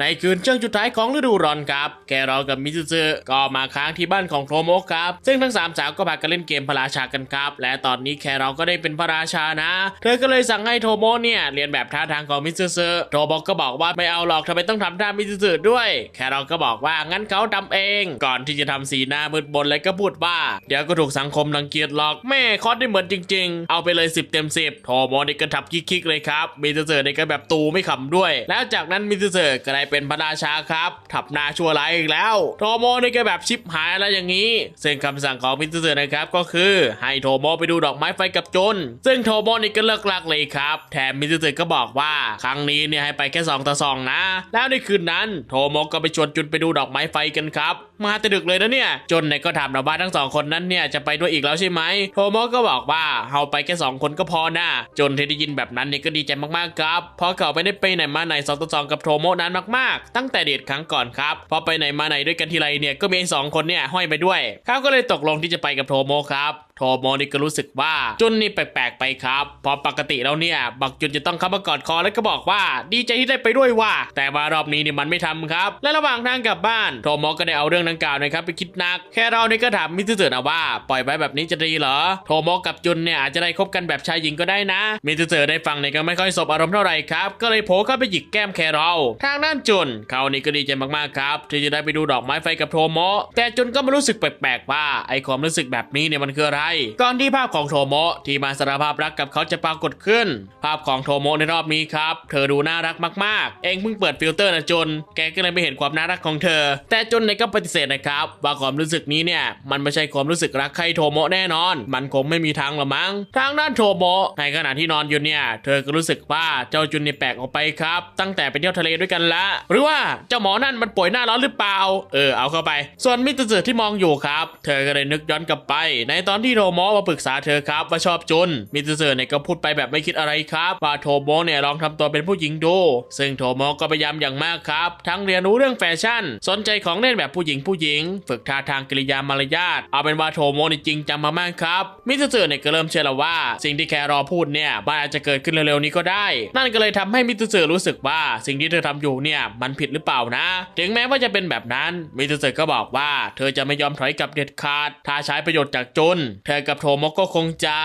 ในคืนช่วงสุดท้ายของฤดูร้อนครับ แกรอกับมิซึซึก็มาค้างที่บ้านของโทโมครับ ซึ่งทั้งสามสาวก็พากันเล่นเกมพระราชากันครับ และตอนนี้แครอก็ได้เป็นพระราชานะ เธอก็เลยสั่งให้โทโมเนี่ยเรียนแบบท่าทางของมิซึซึโทโมก็บอกว่าไม่เอาหรอกทำไมต้องทำท่ามิซึซึด้วย แครอก็บอกว่างั้นเขาทำเอง ก่อนที่จะทำสีหน้ามืดบนแล้วก็พูดว่า เดี๋ยวก็ถูกสังคมรังเกียจหรอกแม่คอสได้เหมือนจริง ๆ เอาไปเลย 10 เต็ม 10 โทโมนี่ก็ทับคิกๆเลยครับมิซึซึนี่ก็แบบตูไม่ขำด้วย แล้วจากนั้นมิซึซึก็ได้เป็นพระราชาครับทับนาชั่วร้ายอีกแล้ว โทโมะนี่ก็แบบชิปหายอะไรอย่างนี้ ซึ่งคำสั่งของมิซึซึนะครับก็คือให้โทโมไปดูดอกไม้ไฟกับจน ซึ่งโทโมนี่ก็เลิกลักเลยครับแถมมิซึซึก็บอกว่าครั้งนี้เนี่ยให้ไปแค่2ต่อ2นะ แล้วในคืนนั้นโทโมก็ไปชวนจุนไปดูดอกไม้ไฟกันครับมาแต่ดึกเลยนะเนี่ย จนเนี่ยก็ถามเราว่าทั้งสองคนนั้นเนี่ยจะไปด้วยอีกแล้วใช่ไหม โทโมะก็บอกว่าเอาไปแค่สองคนก็พอนะจนที่ได้ยินแบบนั้นเนี่ยก็ดีใจมากๆครับ เพราะเขาไม่ได้ไปไหนมาไหนสองต่อสองกับโทโมนั้นมากๆ ตั้งแต่เดทครั้งก่อนครับ พอไปไหนมาไหนด้วยกันทีไรเนี่ยก็มีสองคนเนี่ยห้อยไปด้วยเขาก็เลยตกลงที่จะไปกับโทโมครับ โทโมนี่ก็รู้สึกว่าจุนนี่แปลกๆไปครับเพราะปกติแล้วเนี่ย บักจุนจะต้องเข้ามากอดคอแล้วก็บอกว่า ดีใจที่ได้ไปด้วยว่า แต่ว่ารอบนี้เนี่ยมันไม่ทำครับ และระหว่างทางกลับบ้าน โทโมก็ได้เอาเรื่องดังกล่าวนะครับไปคิดหนัก แค่เรานี่ก็ถามมิสเตอร์นะว่า ปล่อยไว้แบบนี้จะดีเหรอ โทโมกับจุนเนี่ยอาจจะได้คบกันแบบชายหญิงก็ได้นะ มิสเตอร์ได้ฟังเนี่ยก็ไม่ค่อยสบอารมณ์เท่าไหร่ครับ ก็เลยโผล่เข้าไปหยิกแก้มแครอลทางด้านจุนเขานี่ก็ดีใจมากๆครับที่จะได้ไปดูดอกไม้ไฟกับโทโมแต่จุนก็มารู้สึกแปลกๆว่าไอความรู้สึกแบบนี้เนี่ยมันคืออะไรก่อนที่ภาพของโทโมที่มาสารภาพรักกับเขาจะปรากฏขึ้น ภาพของโทโมในรอบนี้ครับ เธอดูน่ารักมากๆ เองเพิ่งเปิดฟิลเตอร์นะจน แกก็เลยไม่เห็นความน่ารักของเธอ แต่จนเนี่ยก็ปฏิเสธนะครับว่าความรู้สึกนี้เนี่ยมันไม่ใช่ความรู้สึกรักใครโทโมแน่นอน มันคงไม่มีทางหรอกมั้งทางด้านโทโมในขณะที่นอนอยู่เนี่ยเธอก็รู้สึกว่าเจ้าจุนเนี่ยแปลกออกไปครับ ตั้งแต่ไปเที่ยวทะเลด้วยกันละ หรือว่าเจ้าหมอนั่นมันป่วยหน้าร้อนหรือเปล่า เออเอาเข้าไป ส่วนมิสเตอที่มองอยู่ครับ เธอก็เลยนึกย้อนกลับไป ในตอนที่โทโมมาปรึกษาเธอครับว่าชอบจุน มิสเตอร์เนี่ยก็พูดไปแบบไม่คิดอะไรครับว่าโทโมเนี่ยลองทำตัวเป็นผู้หญิงดู ซึ่งโทโมก็พยายามอย่างมากครับ ทั้งเรียนรู้เรื่องแฟชั่น สนใจของเล่นแบบผู้หญิงผู้หญิง ฝึกท่าทางกิริยามารยาทเอาเป็นว่าโทโมนี่จริงจังมากๆครับมิสเตอร์เนี่ยก็เริ่มเชื่อแล้วว่า สิ่งที่แครอพูดเนี่ยมันอาจจะเกิดขึ้นเร็วๆนี้ก็ได้ นั่นก็เลยทำให้มิสเตอร์รู้สึกว่าสิ่งที่เธอทำอยู่เนี่ยมันผิดหรือเปล่านะ ถึงแม้ว่าจะเป็นแบบนั้นมิสเตอร์ก็บอกว่า เธอจะไม่ยอมถอยกลับเด็ดขาดถ้าใช้ประโยชน์จากจนเธอกับโทโมก็คงจะ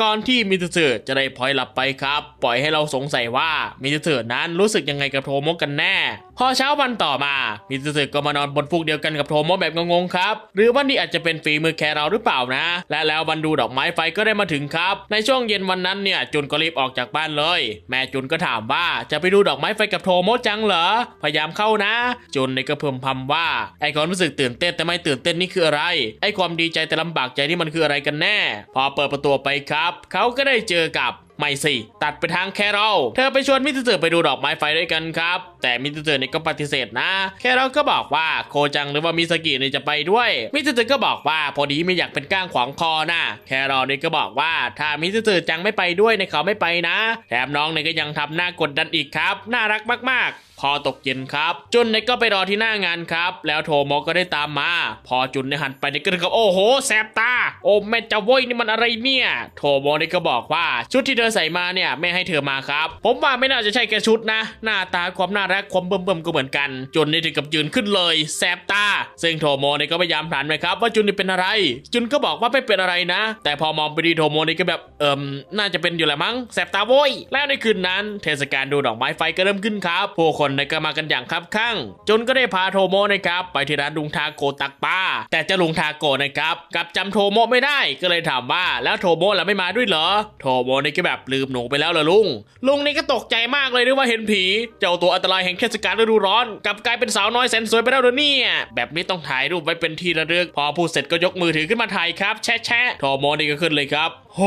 ก่อนที่มิสเตอร์จะได้พลอยหลับไปครับ ปล่อยให้เราสงสัยว่ามิสเตอร์นั้นรู้สึกยังไงกับโทโมกันแน่ พอเช้าวันต่อมา มิสเตอร์ก็มานอนบนฟูกเดียวกันกับโทโมแบบงงๆครับ หรือว่านี่อาจจะเป็นฝีมือแคเราหรือเปล่านะ และแล้ววันดูดอกไม้ไฟก็ได้มาถึงครับ ในช่วงเย็นวันนั้นเนี่ยจุนก็รีบออกจากบ้านเลย แม่จุนก็ถามว่าจะไปดูดอกไม้ไฟกับโทโมจังเหรอ พยายามเข้านะ จุนเนี่ยก็เพิ่มพำว่า ไอความรู้สึกตื่นเต้นแต่ไม่ตื่นเต้นนี่คืออะไร ไอความดีใจแต่ลำบากใจนี่มันคืออะไรกันแน่ พอเปิดประตูไปครับ เขาก็ได้เจอกับไม่สิ ตัดไปทางแครลเธอไปชวนมิสเตอร์ไปดูดอกไม้ไฟด้วยกันครับ แต่มิสเตอร์เนี่ยก็ปฏิเสธนะ แครอลก็บอกว่าโคจังหรือว่ามิสกิเนี่ยจะไปด้วย มิสเตอร์ก็บอกว่าพอดีไม่อยากเป็นก้างขวางคอนะแครอลเนี่ยก็บอกว่าถ้ามิสเตอร์จังไม่ไปด้วยเนี่ยเขาไม่ไปนะ แถมน้องเนี่ยก็ยังทำหน้ากดดันอีกครับ น่ารักมากๆพอตกเย็นครับ จุนเนี่ยก็ไปรอที่หน้างานครับ แล้วโทโมก็ได้ตามมา พอจุนเนี่ยหันไปเนี่ยก็ถึงกับโอ้โหแสบตา โอ้แม่เจ้าโว้ยนี่มันอะไรเนี่ย โทโมเนี่ยก็บอกว่าชุดที่เธอใส่มาเนี่ยไม่ให้เธอมาครับ ผมว่าไม่น่าจะใช่แค่ชุดนะ หน้าตาความน่ารักความเบิ่มๆก็เหมือนกันจุนนี่ถึงกับยืนขึ้นเลยแสบตา ซึ่งโทโมเนี่ยก็พยายามถามไปครับ ว่าจุนนี่เป็นอะไร จุนก็บอกว่าไม่เป็นอะไรนะ แต่พอมองไปดีโทโมเนี่ก็แบบเอิมน่าจะเป็นอยู่แหละมั้งแสบตาโว้ยแล้วในคืนนั้น เทศกาลดูดอกไม้ไฟก็เริ่มขึ้นครับผู้คนเนี่ก็มากันอย่างคับข้างจุนก็ได้พาโทโมนะครับไปที่ร้านลุงทาโกตักปลาแต่เจ้าลุงทาโกนะครับกลับจำโทโมไม่ได้ก็เลยถามว่าแล้วโทโมล่ะไม่มาด้วยเหรอโทโมนี่ก็แบบลืมหนูไปแล้วเหรอลุงลุงนี่ก็ตกใจมากเลยด้วยว่าเห็นผีเจ้าตัวอันตรายแห่งเทศกาลฤดูร้อนกลับกลายเป็นสาวน้อยแสนสวยไปแล้วเหรอเนี่ยแบบนี้ต้องถ่ายรูปไว้เป็นที่ระลึก พอพูดเสร็จก็ยกมือถือขึ้นมาถ่ายครับ แชะแชะโทโมนี่ก็ขึ้นเลยครับโห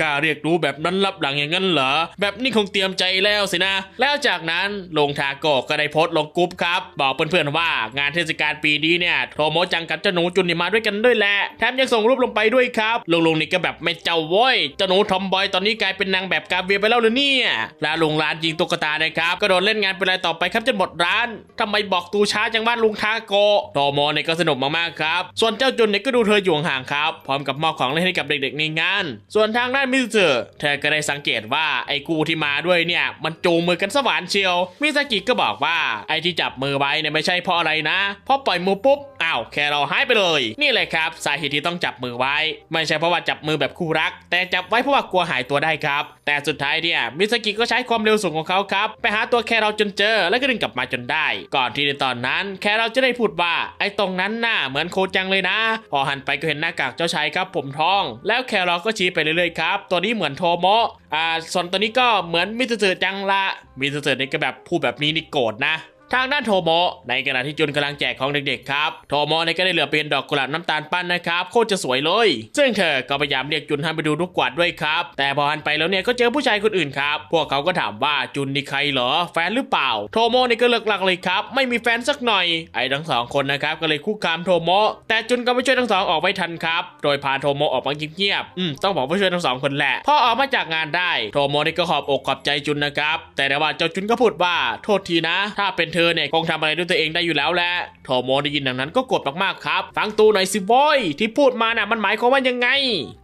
กล้าเรียกรู้แบบนั้นรับหลังอย่างนั้นเหรอ แบบนี้คงเตรียมใจแล้วสินะ แล้วจากนั้นลงทาโกก็ได้โพสต์ลงกรุ๊ปครับ บอกเพื่อนๆว่างานเทศกาลปีนี้เนี่ยโทโมจังกับเจ้าหนูจุนนี่มาด้วยกันด้วยแหละ แถมยังส่งรูปลงไปด้วยครับลุงลุงนี่ก็แบบไม่เจ้าว้ยเจ้าหนูทอมบอยตอนนี้กลายเป็นนางแบบกาเวียไปแล้วเหรือเนี่ยแล้วลุงร้านยิงตุ๊กตานะครับก็โดนเล่นงานเป็นรายต่อไปครับจนหมดร้านทำไมบอกตูช้าจังบ้านลุงทาโกะโทโมเนี่ยก็สนุกมากๆครับ ส่วนเจ้าจุนเนี่ยก็ดูเธออยู่ห่างครับ พร้อมกับมอบของเล่นให้กับเด็กๆในงาน ส่วนทางด้านมิสเตอร์เธอก็ได้สังเกตว่าไอ้กูที่มาด้วยเนี่ย มันจูงมือกันสวานเชียวมิซากิก็บอกว่าไอ้ที่จับมือไว้เนี่ยไม่ใช่เพราะอะไรนะเพราะปล่อยมือปุ๊บอ้าวแค่เรอลหายไปเลย นี่เลยครับสาเหตุที่ต้องจับมือไว้ ไม่ใช่เพราะว่าจับมือแบบคู่รัก แต่จับไว้เพราะว่ากลัวหายตัวได้ครับ แต่สุดท้ายเนี่ยมิสกิก็ใช้ความเร็วสูงของเขาครับ ไปหาตัวแคราจนเจอ แล้วก็ดึงกลับมาจนได้ ก่อนที่ในตอนนั้นแคราจะได้พูดว่า ไอ้ตรงนั้นน่ะเหมือนโคจังเลยนะ พอหันไปก็เห็นหน้ากากเจ้าชายครับผมทอง แล้วแคราก็ชี้ไปเรื่อยๆครับ ตัวนี้เหมือนโทโมะอ่าส่วนตัวนี้ก็เหมือนมิสเตอร์จังละมิสเตอร์นี่ก็แบบพูดแบบนี้นี่โกรธนะ ทางด้านโทโมในขณะที่จุนกำลังแจกของเด็กๆครับ โทโมะเนี่ยก็ได้เหลือเป็นดอกกุหลาบน้ำตาลปั้นนะครับ โคตรจะสวยเลย ซึ่งเธอก็พยายามเรียกจุนให้ไปดูลูกกวาดด้วยครับ แต่พอหันไปแล้วเนี่ยก็เจอผู้ชายคนอื่นครับ พวกเขาก็ถามว่าจุนนี่ใครเหรอ แฟนหรือเปล่า โทโมะนี่ก็เลิกหลักเลยครับ ไม่มีแฟนสักหน่อย ไอ้ทั้งสองคนนะครับก็เลยคุกคามโทโมแต่จุนก็ไม่ช่วยทั้งสองออกไว้ทันครับ โดยพาโทโมออกมาเงียบๆ อืมต้องบอกว่าช่วยทั้งสองคนแหละ พอออกมาจากงานได้ โทโมะนี่ก็ขอบอกขอบใจจุนนะครับแต่แต่ว่าเจ้าจุนก็พูดว่า โทษทีนะ ถ้าเป็นเธอเนี่ยคงทำอะไรด้วยตัวเองได้อยู่แล้วแหละโทโมได้ยินดังนั้นก็โกรธมากๆครับ ฟังตูหน่อยสิบอยที่พูดมาน่ะมันหมายความว่ายังไง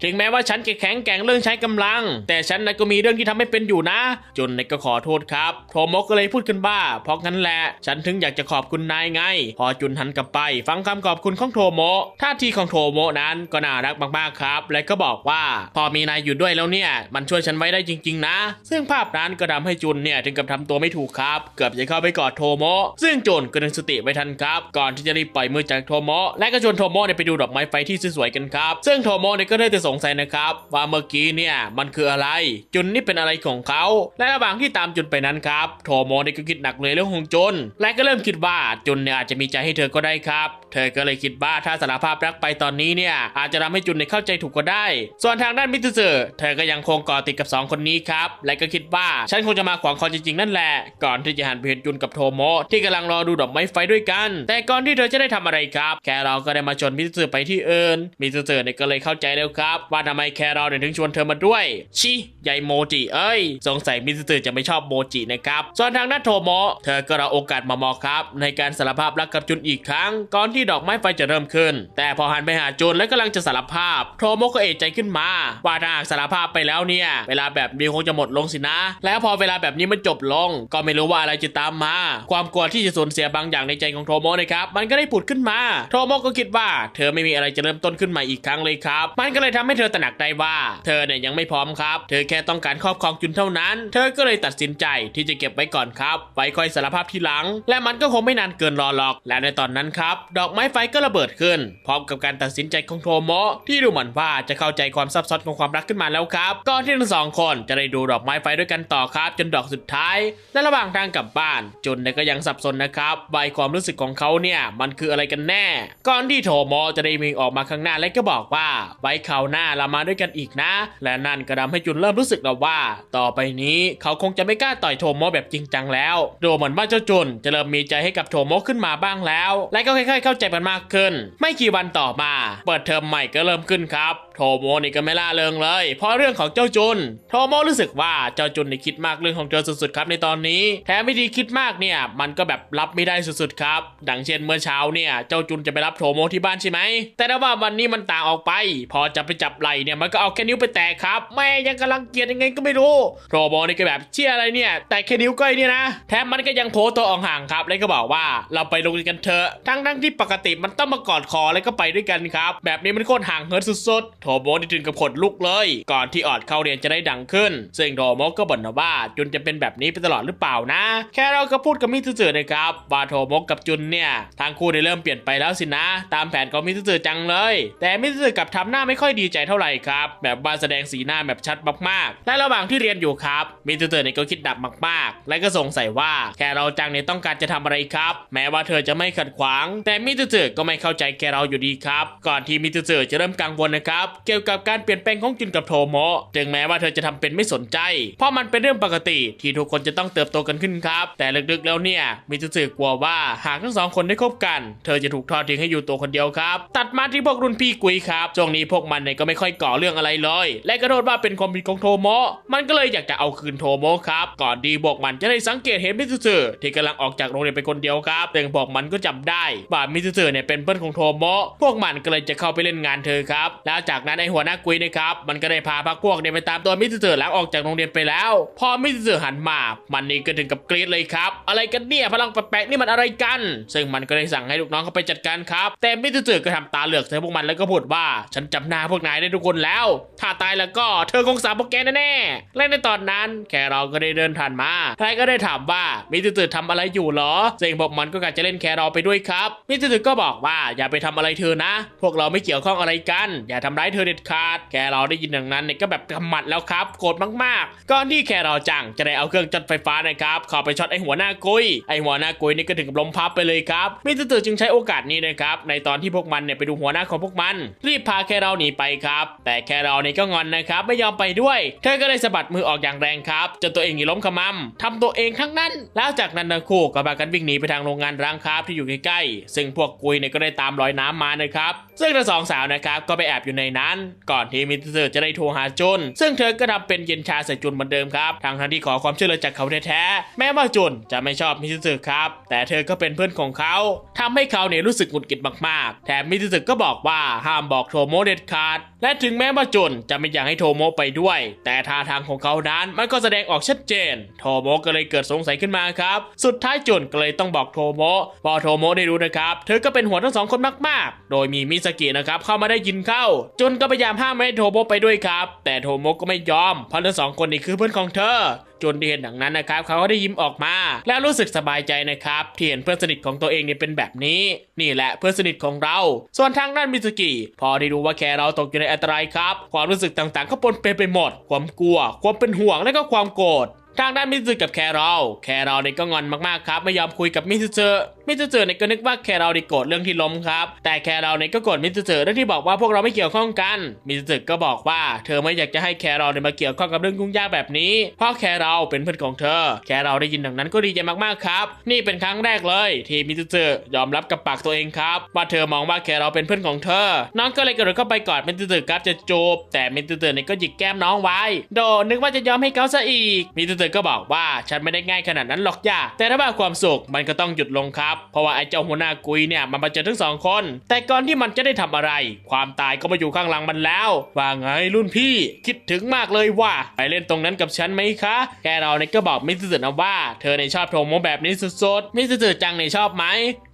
ถึงแม้ว่าฉันจะแข็งแกร่งเรื่องใช้กำลัง แต่ฉันน่ะก็มีเรื่องที่ทำให้เป็นอยู่นะ จนเนี่ยก็ขอโทษครับโทโมก็เลยพูดขึ้นว่าเพราะงั้นแหละฉันถึงอยากจะขอบคุณนายไง พอจุนหันกลับไป ฟังคำขอบคุณของโทโมท่าทีของโทโมนั้นก็น่ารักมากๆครับ และก็บอกว่าพอมีนายอยู่ด้วยแล้วเนี่ย มันช่วยฉันไว้ได้จริง ๆ นะ ซึ่งภาพนั้นก็ทำให้จุนเนี่ยถึงกับทำตัวไม่ถูกครับ เกือบจะเข้าไปกอดโทโมซึ่งจุนก็ดึงสติไว้ทันครับ ก่อนที่จะรีบปล่อยมือจากโทโมและก็ชวนโทโมเนี่ยไปดูดอกไม้ไฟที่สวยๆกันครับซึ่งโทโมเนี่ยก็ได้แต่สงสัยนะครับว่าเมื่อกี้เนี่ยมันคืออะไร จุนนี่เป็นอะไรของเขาและระหว่างที่ตามจุนไปนั้นครับโทโมเนี่ยก็คิดหนักเลยเรื่องของจุนและก็เริ่มคิดว่าจุนเนี่ยอาจจะมีใจให้เธอก็ได้ครับ เธอก็เลยคิดว่าถ้าสารภาพรักไปตอนนี้เนี่ยอาจจะทำให้จุนเนี่ยเข้าใจถูกก็ได้ ส่วนทางด้านมิสเตอร์เธอก็ยังคงเกาะติดกับสองคนนี้ครับและก็คิดว่าฉันคงจะมาขวางคอจริงๆนั่นแหละ ก่อนที่จะหันไปเห็นจุนกับโทโมที่กำลังรอดูดอกไม้ไฟด้วยกัน แต่ก่อนที่เธอจะได้ทำอะไรครับ แครอลก็ได้มาชวนมิสเตอร์ไปที่เอื่นมิสเตอร์เนี่ยก็เลยเข้าใจแล้วครับ ว่าทำไมแครอลเนี่ยถึงชวนเธอมาด้วยชิยายโมจิเอ้ย สงสัยมิสเตอร์จะไม่ชอบโมจินะครับส่วนทางด้านโทโมเธอก็รอโอกาสมามอครับในการสารภาพรักกับจุนอีกครั้ง ก่อนที่ดอกไม้ไฟจะเริ่มขึ้น แต่พอหันไปหาจุนและกำลังจะสารภาพ โทโมก็เอะใจขึ้นมา ว่าถ้าหากสารภาพไปแล้วเนี่ย เวลาแบบนี้คงจะหมดลงสินะ แล้วพอเวลาแบบนี้มันจบลง ก็ไม่รู้ว่าอะไรจะตามมาความกลัวที่จะสูญเสียบางอย่างในใจของโทโมนะครับมันก็ได้ผุดขึ้นมาโทโมก็คิดว่า เธอไม่มีอะไรจะเริ่มต้นขึ้นใหม่อีกครั้งเลยครับมันก็เลยทำให้เธอตระหนักได้ว่า เธอเนี่ยยังไม่พร้อมครับ เธอแค่ต้องการครอบครองจุนเท่านั้น เธอก็เลยตัดสินใจที่จะเก็บไว้ก่อนครับไว้ค่อยสารภาพทีหลัง และมันก็คงไม่นานเกินรอหรอก และในตอนนั้นครับดอกไม้ไฟก็ระเบิดขึ้น พร้อมกับการตัดสินใจของโทโมที่ดูเหมือนว่าจะเข้าใจความซับซ้อนของความรักขึ้นมาแล้วครับก่อนที่ทั้งสองคนจะได้ดูดอกไม้ไฟด้วยกันต่อครับ จนดอกสุดท้าย และระหว่างทางกลับบ้านจุนเนี่ยก็ยังสับสนนะครับใบความรู้สึกของเขาเนี่ยมันคืออะไรกันแน่ ก่อนที่โทโมจะได้วิ่งออกมาข้างหน้าและก็บอกว่าไว้คราวหน้าเรามาด้วยกันอีกนะ และนั่นก็ทำให้จุนเริ่มรู้สึกแล้วว่า ต่อไปนี้เขาคงจะไม่กล้าต่อยโทโมแบบจริงจังแล้วดูเหมือนว่าเจ้าจุนจะเริ่มมีใจให้กับโทโมขึ้นมาบ้างแล้ว และก็ค่อยๆเข้าใจกันมากขึ้น ไม่กี่วันต่อมา เปิดเทอมใหม่ก็เริ่มขึ้นครับโทโมนี่ก็ไม่ล่าเริงเลย เพราะเรื่องของเจ้าจุน โทโมรู้สึกว่าเจ้าจุนนี่คิดมากเรื่องของเธอสุดๆครับในตอนนี้ แถมวิธีคิดมากเนี่ยมันก็แบบรับไม่ได้สุดๆครับ ดังเช่นเมื่อเช้าเนี่ย เจ้าจุนจะไปรับโทโมที่บ้านใช่ไหม แต่ถ้าว่าวันนี้มันต่างออกไป พอจะไปจับไหล่เนี่ยมันก็เอาแค่นิ้วไปแตะครับ แม่ยังกำลังเกลียดยังไงก็ไม่รู้ โทโมนี่ก็แบบเชี่ยอะไรเนี่ย แต่แค่นิ้วก้อยเนี่ยนะ แถมมันก็ยังโผล่ตัวออกห่างครับ แล้วก็บอกว่าเราไปโรงเรียนกันเถอะ ทั้งๆที่ปกติมันต้องมากอดคอแล้วก็ไปด้วยกันครับ แบบนี้มันโคตรห่างเหินสุดๆ โทโมนี่ถึงกับขนลุกเลย ก่อนที่ออดเข้าเรียนจะได้ดังขึ้น ซึ่งโทโมก็บ่นว่าจุนจะเป็นแบบนี้ไปตลอดหรือเปล่านะ แค่เราก็พูดกับมิสเตอร์นะครับวาโทมกับจุนเนี่ยทางคู่ได้เริ่มเปลี่ยนไปแล้วสินะ ตามแผนของมิสเตอร์จังเลย แต่มิสเตอกับทำหน้าไม่ค่อยดีใจเท่าไหร่ครับแบบว่าแสดงสีหน้าแบบชัดมากๆและระหว่างที่เรียนอยู่ครับมิสเตอเนี่ยก็คิดดับมากๆ และก็สงสัยว่าแคเราจังเนี่ยต้องการจะทำอะไรครับ แม้ว่าเธอจะไม่ขัดขวาง แต่มิสเตอก็ไม่เข้าใจแกเราอยู่ดีครับก่อนที่มิสเตอจะเริ่มกังวลนะครับเกี่ยวกับการเปลี่ยนแปลงของจุนกับโทโมะถึงแม้ว่าเธอจะทำเป็นไม่สนใจ เพราะมันเป็นเรื่องปกติที่ทุกคนจะต้องเติบโตกันขึ้นครับ แต่ลึกๆแล้วเนี่ยเนี่ยมิจูสึกลัวว่าหากทั้งสองคนได้คบกัน เธอจะถูกทอดทิ้งให้อยู่ตัวคนเดียวครับ ตัดมาที่พวกรุ่นพี่กุยครับช่วงนี้พวกมันเนี่ยก็ไม่ค่อยก่อเรื่องอะไรเลย และก็โทษว่าเป็นความผิดของโทโมะมันก็เลยอยากจะเอาคืนโทโมะครับ ก่อนดีพวกมันจะได้สังเกตเห็นมิจูสึที่กำลังออกจากโรงเรียนไปคนเดียวครับแต่พวกมันก็จำได้ว่ามิจูสึเนี่ยเป็นเพื่อนของโทโมะพวกมันก็เลยจะเข้าไปเล่นงานเธอครับแล้วจากนั้นไอหัวหน้ากุยนะครับมันก็ได้พาพรรคพวกเนี่ยไปตามตัวมิจูสึหลังออกจากโรงเรียนไปแล้ว พอมิจูสึหันมา มันนี่ก็ถึงกับกรี๊ดเลยครับ อะไรกันเนี่ยพลังแปลกๆนี่มันอะไรกัน ซึ่งมันก็ได้สั่งให้ลูกน้องเขาไปจัดการครับ แต่มิจูสึก็ทำตาเหลือกใส่พวกมันแล้วก็พูดว่า ฉันจำหน้าพวกนายได้ทุกคนแล้ว ถ้าตายแล้วก็เธอคงสาบพวกแกแน่ๆและในตอนนั้นแค่เราก็ได้เดินผ่านมาใครก็ได้ถามว่ามิจูสึทำอะไรอยู่เหรอซึ่งพวกมันก็กะจะเล่นแครอไปด้วยครับมิจูสึก็บอกว่าอย่าไปทำอะไรเธอนะ พวกเราไม่เกี่ยวข้องอะไรกัน อย่าทำร้ายเธอเด็ดขาด แครอได้ยินอย่างนั้นเนี่ยก็แบบกำหมัดแล้วครับโกรธมากๆก่อนที่แครอจังจะได้เอาเครื่องจัดไฟฟ้านะครับเข้าไปช็อตไอหัวหน้ากุยไอหัวหน้ากุยนี่ก็ถึงกับล้มพับไปเลยครับมิจูสึจึงใช้โอกาสนี้นะครับในตอนที่พวกมันเนี่ยไปดูหัวหน้าของพวกมัน รีบพาแครอหนีไปครับแต่แครอนี่ก็งอนนะครับไม่ยอมไปด้วย เธอก็เลยสะบัดมือออกอย่างแรงครับจนตัวเองนี่ล้มขมำทำตัวเองทั้งนั้น แล้วจากนั้นทั้งคู่ก็พากันวิ่งหนีไปทางโรงงานร้างครับที่อยู่ใกล้ๆซึ่งพวกกุยเนี่ยก็ได้ตามรอยน้ำมานะครับซึ่งทั้งสองสาวนะครับก็ไปแอบอยู่ในนั้น ก่อนที่มิสเตอร์จะได้โทรหาจุนซึ่งเธอก็ทำเป็นเย็นชาใส่จุนเหมือนเดิมครับทางทั้งที่ขอความช่วยเหลือจากเขาแท้ๆแม้ว่าจุนจะไม่ชอบมิสเตอร์ครับ แต่เธอก็เป็นเพื่อนของเขาทำให้เขาเนี่ยรู้สึกหงุดหงิดมากๆ แถมมิสเตอร์ก็บอกว่าห้ามบอกโทโมเด็ดขาด และถึงแม้ว่าจุนจะไม่อยากให้โทโมไปด้วย แต่ท่าทางของเขานั้นมันก็แสดงออกชัดเจน โทโมก็เลยเกิดสงสัยขึ้นมาครับ สุดท้ายจุนก็เลยต้องบอกโทโมพอโทโมได้รู้นะครับ เธอก็เป็นหัวทั้งสองคนมากๆ โดยมีมิสกินะครับเข้ามาได้ยินเข้า จุนก็พยายามห้ามไม่ให้โทโมไปด้วยครับ แต่โทโมก็ไม่ยอมเพราะทั้งสองคนนี้คือเพื่อนของเธอ จนที่เห็นดังนั้นนะครับเขาก็ได้ยิ้มออกมา และรู้สึกสบายใจนะครับที่เห็นเพื่อนสนิทของตัวเองเนี่ยเป็นแบบนี้ นี่แหละเพื่อนสนิทของเรา ส่วนทางด้านมิสกิพอที่รู้ว่าแคเราตกอยู่ในอันตรายครับความรู้สึกต่างๆ ก็ปนเปไปหมด ความกลัว ความเป็นห่วงและก็ความโกรธทางด้านมิสซึกับแครอลแครอลเนี่ยก็งอนมากๆครับ ไม่ยอมคุยกับมิสเจอมิสเจอเนี่ยก็นึกว่าแครอลเนี่ยโกรธเรื่องที่ล้มครับ แต่แครอลเนี่ยก็โกรธมิสเจอเรื่องที่บอกว่าพวกเราไม่เกี่ยวข้องกันมิสเจอก็บอกว่าเธอไม่อยากจะให้แครอลเนี่ยมาเกี่ยวข้องกับเรื่องยุ่งยากแบบนี้เพราะแครอลเป็นเพื่อนของเธอ แครอลได้ยินดังนั้นก็ดีใจมากๆครับ นี่เป็นครั้งแรกเลยที่มิสเจอยอมรับกับปากตัวเองครับว่าเธอมองว่าแครอลเป็นเพื่อนของเธอ น้องก็เลยกระโดดเข้าไปกอดมิสเจอครับจะจูบแต่มิสเจอเนี่ยก็หยิกแก้มน้องไว้ โดนึกว่าจะยอมให้เขาซะอีกมิสเจอก็บอกว่าฉันไม่ได้ง่ายขนาดนั้นหรอกย่าแต่ถ้าว่าความสุขมันก็ต้องหยุดลงครับเพราะว่าไอ้เจ้าหัวหน้ากุยเนี่ยมันมาเจอทั้งสองคน แต่ก่อนที่มันจะได้ทำอะไร ความตายก็มาอยู่ข้างหลังมันแล้ว ว่าไงรุ่นพี่คิดถึงมากเลยว่า ไปเล่นตรงนั้นกับฉันไหมคะ แกเราเนี่ยก็บอกมิสเตอร์นะว่า เธอในชอบโทโมแบบนี้สุดๆมิสเตอร์จังในชอบไหม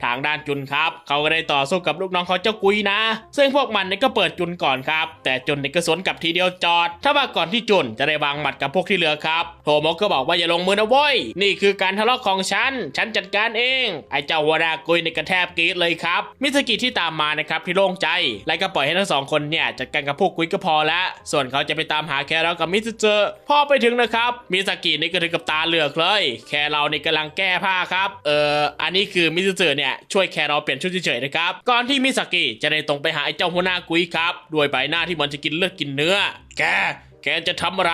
ทางด้านจุนครับ เขาก็ได้ต่อสู้กับลูกน้องเขาเจ้ากุยนะ ซึ่งพวกมันเนี่ยก็เปิดจุนก่อนครับ แต่จุนเนี่ยก็สวนกลับทีเดียวจอด ถ้าว่าก่อนที่จุนจะได้วางหมัดกับพวกที่เหลือครับ โทโมก็บอกว่าอย่าลงมือนะว้ยนี่คือการทะเลาะของฉัน ฉันจัดการเอง ไอ้เจ้าหัวหน้ากุยในกระแทบกรีดเลยครับ มิสกิที่ตามมานะครับที่โล่งใจ และก็ปล่อยให้ทั้งสองคนเนี่ยจัดการกับพวกกุยก็พอละส่วนเขาจะไปตามหาแคเรากับมิสเจอร์พอไปถึงนะครับมิสกินี่ก็ถึงกับตาเหลือกเลย แคเรานี่กำลังแก้ผ้าครับเอออันนี้คือมิสเจอร์เนี่ยช่วยแคเราเปลี่ยนชุดเฉยๆนะครับก่อนที่มิสกิจะได้ตรงไปหาไอ้เจ้าหัวหน้ากุยครับด้วยใบหน้าที่มันจะกินเลือดกินเนื้อ แกแกจะทำอะไร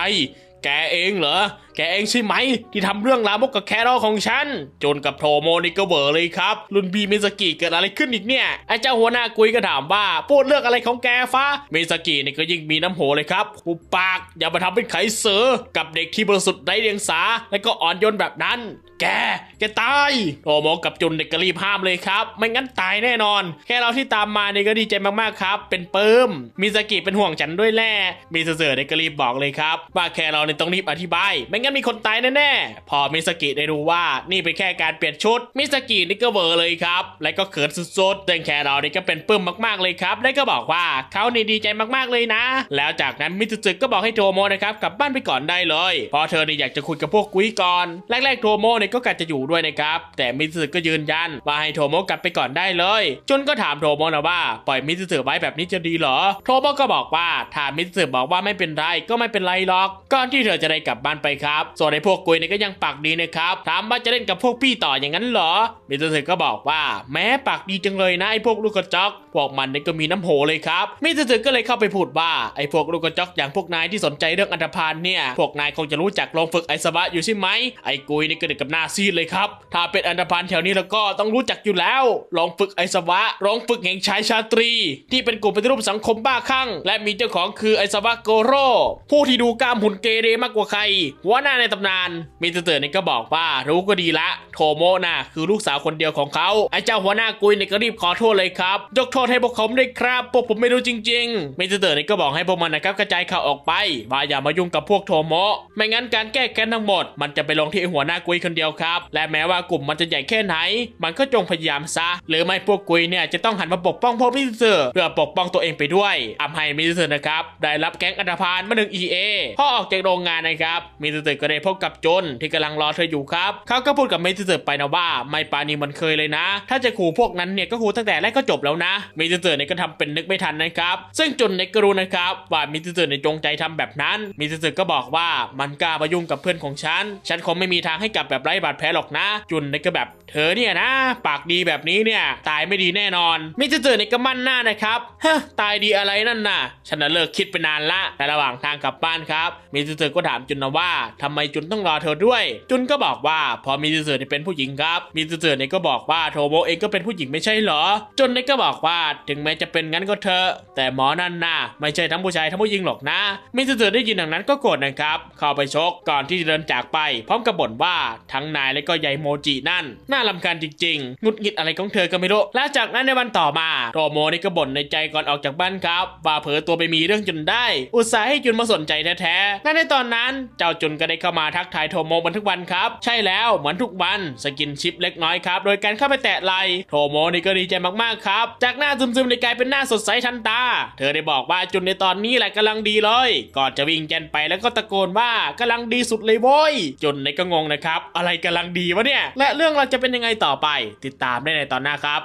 แกเองเหรอ แกเองใช่ไหม ที่ทำเรื่องลามกกับแครอของฉัน จนกับโทโมนี่ก็เบอร์เลยครับ รุ่นบีเมิสกิเกิดอะไรขึ้นอีกเนี่ย ไอ้เจ้าหัวหน้ากุยก็ถามว่าพูดเรื่องอะไรของแกฟ้ามิสกินี่ก็ยิ่งมีน้ำโหเลยครับหุบปาก อย่ามาทำเป็นไขเสือกับเด็กที่บริสุทธิ์ไร้เดียงสา และก็อ่อนโยนแบบนั้น แก แกตายโทโมกับจุนเด็กก็รีบห้ามเลยครับ ไม่งั้นตายแน่นอน แค่เราที่ตามมาเนี่ยก็ดีใจมากๆครับ เป็นเปิมมิสกิเป็นห่วงฉันด้วยแหละมิสเซอร์เนี่ยก็รีบบอกเลยครับ ว่าแค่เราเนี่ยต้องรีบอธิบาย ไม่งั้นมีคนตายแน่ๆ พอมิสกิได้รู้ว่านี่เป็นแค่การเปลี่ยนชุด มิสกินี่ก็เวอร์เลยครับ และก็เขินสุดๆแต่แค่เราเนี่ยก็เป็นปลื้มมากๆเลยครับและก็บอกว่าเขาเนี่ดีใจมากๆเลยนะ แล้วจากนั้นมิสเซอร์ก็บอกให้โทโมนะครับกลับบ้านไปก่อนได้เลยเพราะเธอเนี่ยอยากจะคุยกับพวกกุ้ยก่อนแรกๆโทโมเนี่ยก็กะจะอยู่ด้วยนะครับ แต่มิสเซอร์ก็ยืนยันว่าให้โทโมกลับไปก่อนได้เลย จนก็ถามโทโมนะว่าปล่อยมิสเซอร์ไว้แบบนี้จะดีเหรอ โทโมก็บอกว่าถ้ามิสเซอร์บอกว่าไม่เป็นไรก็ไม่เป็นไรหรอกก่อนที่เธอจะได้กลับบ้านไปครับ ส่วนไอ้พวกกุยเนี่ยก็ยังปากดีนะครับ ถามว่าจะเล่นกับพวกพี่ต่ออย่างนั้นเหรอ มิสเซอร์ก็บอกว่าแม้ปากดีจังเลยนะไอ้พวกลูกกระจอก พวกมันเนี่ยก็มีน้ำโหเลยครับมิสเซอร์ก็เลยเข้าไปพูดว่าไอ้พวกลูกกระจอกอย่างพวกนายที่สนใจเรื่องอันธพาลเนี่ย พวกนายคงจะรู้จักโรงฝึกไอสวะอยู่ใช่ไหมไอ้กุยนี่ก็เด็กกับน้าซีดเลยครับ ถ้าเป็นอันธพาลแถวนี้แล้วก็ต้องรู้จักอยู่แล้ว ลองฝึกไอสวะลองฝึกแห่งชายชาตรี ที่เป็นกลุ่มปฏิรูปสังคมบ้าคลั่ง และมีเจ้าของคือไอสวะโกโร่ผู้ที่ดูกล้ามหุ่นเกเรมากกว่าใครหัวหน้าในตำนานมิสเตอร์เนี่ก็บอกว่ารู้ก็ดีละ โทโมะน่ะคือลูกสาวคนเดียวของเขาไอเจ้าหัวหน้ากุยเนี่ยก็รีบขอโทษเลยครับยกโทษให้พวกเขาด้วยครับพวกผมไม่รู้จริงๆมิสเตอร์เนี่ก็บอกให้พวกมันนะครับกระจายข่าวออกไปว่าอย่ามายุ่งกับพวกโทโมะไม่งั้นการแก้แค้นทั้งหมด มันจะไปลงที่หัวหน้ากุยคนเดียวครับ และแม้ว่ากลุ่มมันจะใหญ่แค่ไหน มันก็จงพยายามซะ หรือไม่พวกกุยเนี่ยจะต้องหันมาปกป้องพวกมิสเตอร์เพื่อปกป้องตัวเองไปด้วยทำให้มิสเตอร์นะครับได้รับแก๊งอันธพาลมาหนึ่ง EA พอออกจากโรงงานนะครับมิสเตอร์ก็ได้พบกับจนที่กำลังรอเธออยู่ครับเขาก็พูดกับมิสเตอร์ไปนะว่าไม่ปานีมันเคยเลยนะ ถ้าจะขู่พวกนั้นเนี่ยก็ขู่ตั้งแต่แรกก็จบแล้วนะมิสเตอร์เนี่ยก็ทำเป็นนึกไม่ทันนะครับซึ่งจนเนี่ยก็รู้นะครับว่ามิสเตอร์เนี่ยจงใจทำแบบนั้นมิสเตอร์ก็บอกว่ามันกล้ามายุ่งกับเพื่อนของฉัน ฉันคงไม่มีทางให้กลับแบบไร้บาดแผลหรอกนะ จุนเนี่ยก็แบบเธอเนี่ยนะ ปากดีแบบนี้เนี่ยตายไม่ดีแน่นอนมิสเตอร์เนี่ยก็มั่นหน้านะครับฮะตายดีอะไรนั่นน่ะฉันน่ะเลิกคิดไปนานละแต่ระหว่างทางกลับบ้านครับมิสเตอร์ก็ถามจุนนะว่าทำไมจุนต้องรอเธอด้วย จุนก็บอกว่าพอมิสเตอร์เนี่ยเป็นผู้หญิงครับมิสเตอร์เนี่ยก็บอกว่าโทโมเองก็เป็นผู้หญิงไม่ใช่เหรอ จุนเนี่ยก็บอกว่าถึงแม้จะเป็นงั้นก็เถอะแต่หมอนั่นน่ะไม่ใช่ทั้งผู้ชายทั้งผู้หญิงหรอกนะมิสเตอร์ได้ยินดังนั้นก็โกรธนะครับเข้าไปชกก่อนที่จะเดินจากไป พร้อมกับบ่นว่าทั้งนายและก็ยายโมจินั่น น่าลำคาญจริงๆงุดหงิดอะไรของเธอก็ไม่รู้และจากนั้นในวันต่อมาโทโมนี่ก็บ่นในใจก่อนออกจากบ้านครับว่าเผลอตัวไปมีเรื่องจนได้ อุตส่าห์ให้จุนมาสนใจแท้ๆและในตอนนั้นเจ้าจุนก็ได้เข้ามาทักทายโทโมบันทุกวันครับ ใช่แล้วเหมือนทุกวันสกินชิปเล็กน้อยครับ โดยการเข้าไปแตะไหลโทโมนี่ก็ดีใจมากๆครับ จากหน้าซึมๆในกลายเป็นหน้าสดใสทันตา เธอได้บอกว่าจุนในตอนนี้แหละกำลังดีเลยก่อนจะวิ่งแจนไปแล้วก็ตะโกนว่ากำลังดีสุดเลยโว้ยจุนในก็งงนะครับ อะไรกำลังดีวะเนี่ย และเรื่องเราจะเป็นยังไงต่อไป ติดตามได้ในตอนหน้าครับ